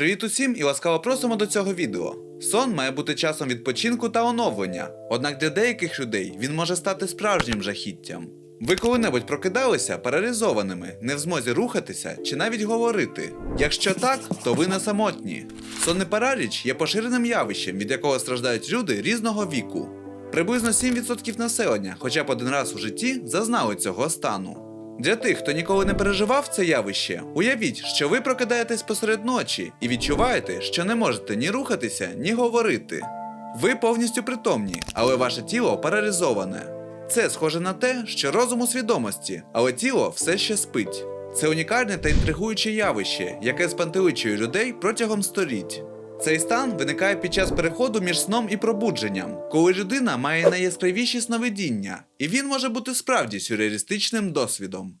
Привіт усім і ласкаво просимо до цього відео. Сон має бути часом відпочинку та оновлення, однак для деяких людей він може стати справжнім жахіттям. Ви коли-небудь прокидалися паралізованими, не в змозі рухатися чи навіть говорити. Якщо так, то ви не самотні. Сонний параліч є поширеним явищем, від якого страждають люди різного віку. Приблизно 7% населення, хоча б один раз у житті, зазнали цього стану. Для тих, хто ніколи не переживав це явище, уявіть, що ви прокидаєтесь посеред ночі і відчуваєте, що не можете ні рухатися, ні говорити. Ви повністю притомні, але ваше тіло паралізоване. Це схоже на те, що розум у свідомості, але тіло все ще спить. Це унікальне та інтригуюче явище, яке спантеличує людей протягом століть. Цей стан виникає під час переходу між сном і пробудженням, коли людина має найяскравіші сновидіння, і він може бути справді сюрреалістичним досвідом.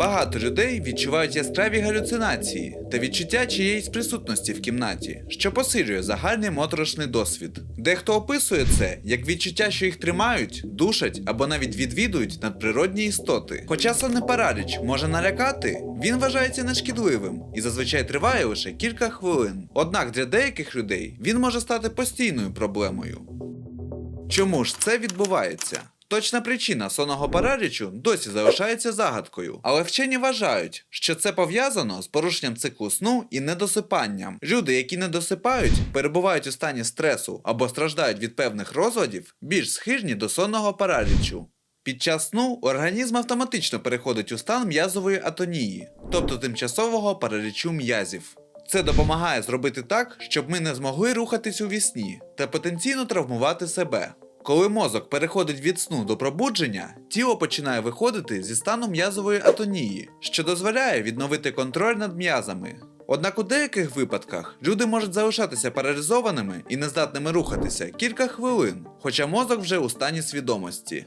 Багато людей відчувають яскраві галюцинації та відчуття чиєїсь присутності в кімнаті, що посилює загальний моторошний досвід. Дехто описує це як відчуття, що їх тримають, душать або навіть відвідують надприродні істоти. Хоча сонний параліч може налякати, він вважається нешкідливим і зазвичай триває лише кілька хвилин. Однак для деяких людей він може стати постійною проблемою. Чому ж це відбувається? Точна причина сонного паралічу досі залишається загадкою, але вчені вважають, що це пов'язано з порушенням циклу сну і недосипанням. Люди, які не досипають, перебувають у стані стресу або страждають від певних розладів, більш схильні до сонного паралічу. Під час сну організм автоматично переходить у стан м'язової атонії, тобто тимчасового паралічу м'язів. Це допомагає зробити так, щоб ми не змогли рухатись у вісні та потенційно травмувати себе. Коли мозок переходить від сну до пробудження, тіло починає виходити зі стану м'язової атонії, що дозволяє відновити контроль над м'язами. Однак у деяких випадках люди можуть залишатися паралізованими і нездатними рухатися кілька хвилин, хоча мозок вже у стані свідомості.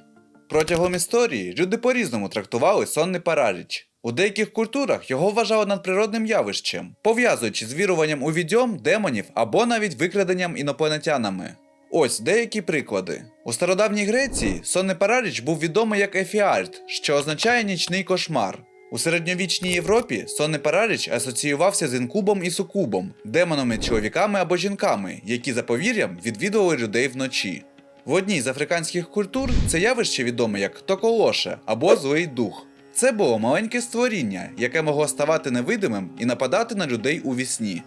Протягом історії люди по-різному трактували сонний параліч. У деяких культурах його вважали надприродним явищем, пов'язуючи з віруванням у відьом, демонів або навіть викраденням інопланетянами. Ось деякі приклади. У стародавній Греції сонний параліч був відомий як ефіальт, що означає нічний кошмар. У середньовічній Європі сонний параліч асоціювався з інкубом і сукубом, демонами чоловіками або жінками, які за повір'ям відвідували людей вночі. В одній з африканських культур це явище відоме як токолоше або злий дух. Це було маленьке створіння, яке могло ставати невидимим і нападати на людей у вісні.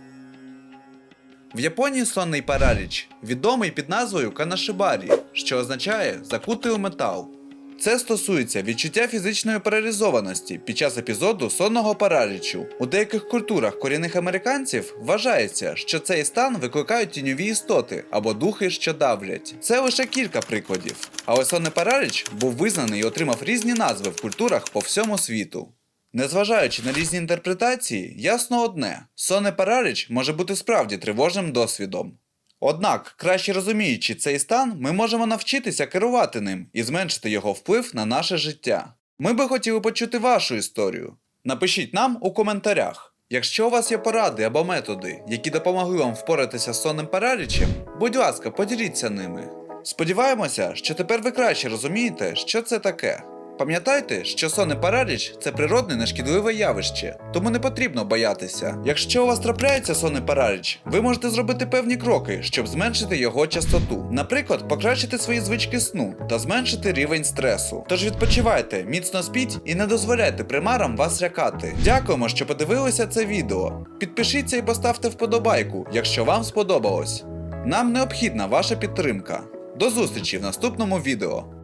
В Японії сонний параліч відомий під назвою канашибарі, що означає закутий у метал. Це стосується відчуття фізичної паралізованості під час епізоду сонного паралічу. У деяких культурах корінних американців вважається, що цей стан викликають тіньові істоти або духи, що давлять. Це лише кілька прикладів. Але сонний параліч був визнаний і отримав різні назви в культурах по всьому світу. Незважаючи на різні інтерпретації, ясно одне: сонний параліч може бути справді тривожним досвідом. Однак, краще розуміючи цей стан, ми можемо навчитися керувати ним і зменшити його вплив на наше життя. Ми би хотіли почути вашу історію. Напишіть нам у коментарях. Якщо у вас є поради або методи, які допомогли вам впоратися з сонним паралічем, будь ласка, поділіться ними. Сподіваємося, що тепер ви краще розумієте, що це таке. Пам'ятайте, що сонний параліч це природне нешкідливе явище, тому не потрібно боятися. Якщо у вас трапляється сонний параліч, ви можете зробити певні кроки, щоб зменшити його частоту. Наприклад, покращити свої звички сну та зменшити рівень стресу. Тож відпочивайте, міцно спіть і не дозволяйте примарам вас лякати. Дякуємо, що подивилися це відео. Підпишіться і поставте вподобайку, якщо вам сподобалось. Нам необхідна ваша підтримка. До зустрічі в наступному відео.